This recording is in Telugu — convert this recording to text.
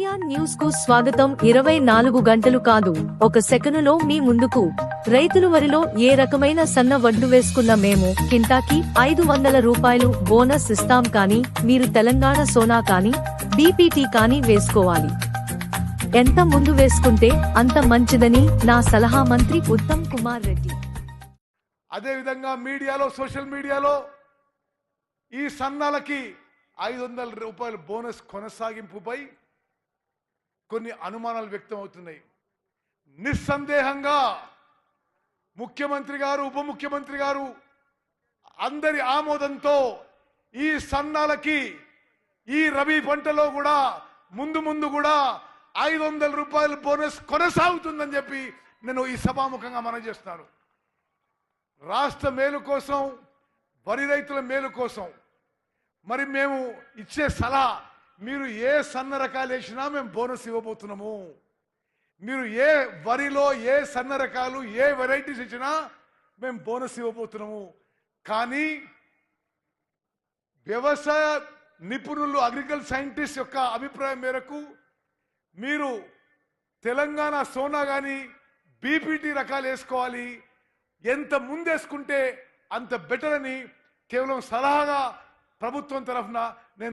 కు స్వాగతం. ఇరవై నాలుగు గంటలు కాదు. ఒక సెకనులో మీ ముందుకు. రైతులు వరిలో ఏ రకమైన సన్న వడ్లు వేసుకున్న మేము కింటాకి ఐదు వందల రూపాయలు బోనస్ ఇస్తాం కానీ మీరు తెలంగాణ సోనా కానీ బీపీటీ కానీ వేసుకోవాలి. ఎంత ముందు వేసుకుంటే అంత మంచిదని నా సలహా మంత్రి ఉత్తమ్ కుమార్ రెడ్డి. అదేవిధంగా మీడియాలో సోషల్ మీడియాలో ఈ సన్నాలకి ఐదు వందల రూపాయల బోనస్ కొనసాగింపుపై కొన్ని అనుమానాలు వ్యక్తం అవుతున్నాయి నిస్సందేహంగా ముఖ్యమంత్రి గారు ఉప ముఖ్యమంత్రి గారు అందరి ఆమోదంతో ఈ సన్నాలకి ఈ రబీ పంటలో కూడా ముందు ముందు కూడా ఐదు వందల రూపాయల బోనస్ కొనసాగుతుందని చెప్పి నేను ఈ సభాముఖంగా మనం చేస్తున్నాను రాష్ట్ర మేలు కోసం వరి రైతుల మేలు కోసం మరి మేము ఇచ్చే సలహా మీరు ఏ సన్న రకాలు వేసినా మేము బోనస్ ఇవ్వబోతున్నాము. మీరు ఏ వరిలో ఏ సన్న రకాలు ఏ వెరైటీస్ ఇచ్చినా మేము బోనస్ ఇవ్వబోతున్నాము. కానీ వ్యవసాయ నిపుణులు అగ్రికల్చర్ సైంటిస్ట్ యొక్క అభిప్రాయం మేరకు మీరు తెలంగాణ సోనా కానీ బీపీటీ రకాలు వేసుకోవాలి. ఎంత ముందేసుకుంటే అంత బెటర్ అని కేవలం సలహాగా ప్రభుత్వం తరఫున నేను